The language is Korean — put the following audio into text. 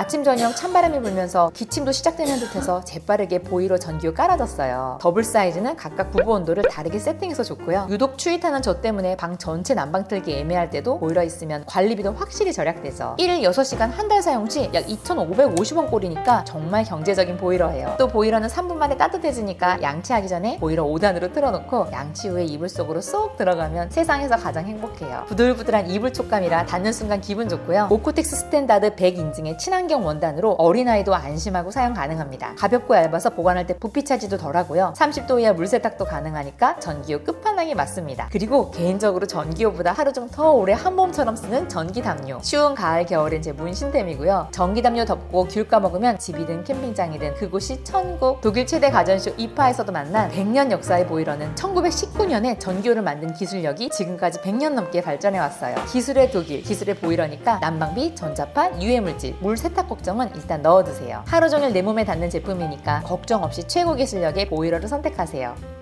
아침 저녁 찬바람이 불면서 기침도 시작되는 듯해서 재빠르게 보이러 전기요 깔아뒀어요. 더블 사이즈는 각각 부부 온도를 다르게 세팅해서 좋고요. 유독 추위 타는 저 때문에 방 전체 난방 틀기 애매할 때도 보일러 있으면 관리비도 확실히 절약되죠. 1일 6시간 한 달 사용 시 약 2,550원 꼴이니까 정말 경제적인 보일러예요. 또 보일러는 3분 만에 따뜻해지니까 양치하기 전에 보일러 5단으로 틀어놓고 양치 후에 이불 속으로 쏙 들어가면 세상에서 가장 행복해요. 부들부들한 이불 촉감이라 닿는 순간 기분 좋고요. 오코텍스 스탠다드 100 인증의 친환경 원단으로 어린아이도 안심하고 사용 가능합니다. 가볍고 얇아서 보관할 때 부피 차지도 덜하고요. 30도 이하 물 세탁도 가능하니까 전기요 끝판왕이 맞습니다. 그리고 개인적으로 전기요보다 하루 좀 더 오래 한 몸처럼 쓰는 전기 담요. 추운 가을 겨울엔 제 문신템이고요. 전기 담요 덮고 귤 까먹으면 집이든 캠핑장이든 그곳이 천국. 독일 최대 가전쇼 이파에서도 만난 100년 역사의 보일러는 1919년에 전기요를 만든 기술력이 지금까지 100년 넘게 발전해 왔어요. 기술의 독일, 기술의 보일러니까 난방비, 전자파, 유해물질, 물 세탁 걱정은 일단 넣어두세요. 하루 종일 내 몸에 닿는 제품이니까 걱정 없이 최고 기술력의 보일러를 선택하세요.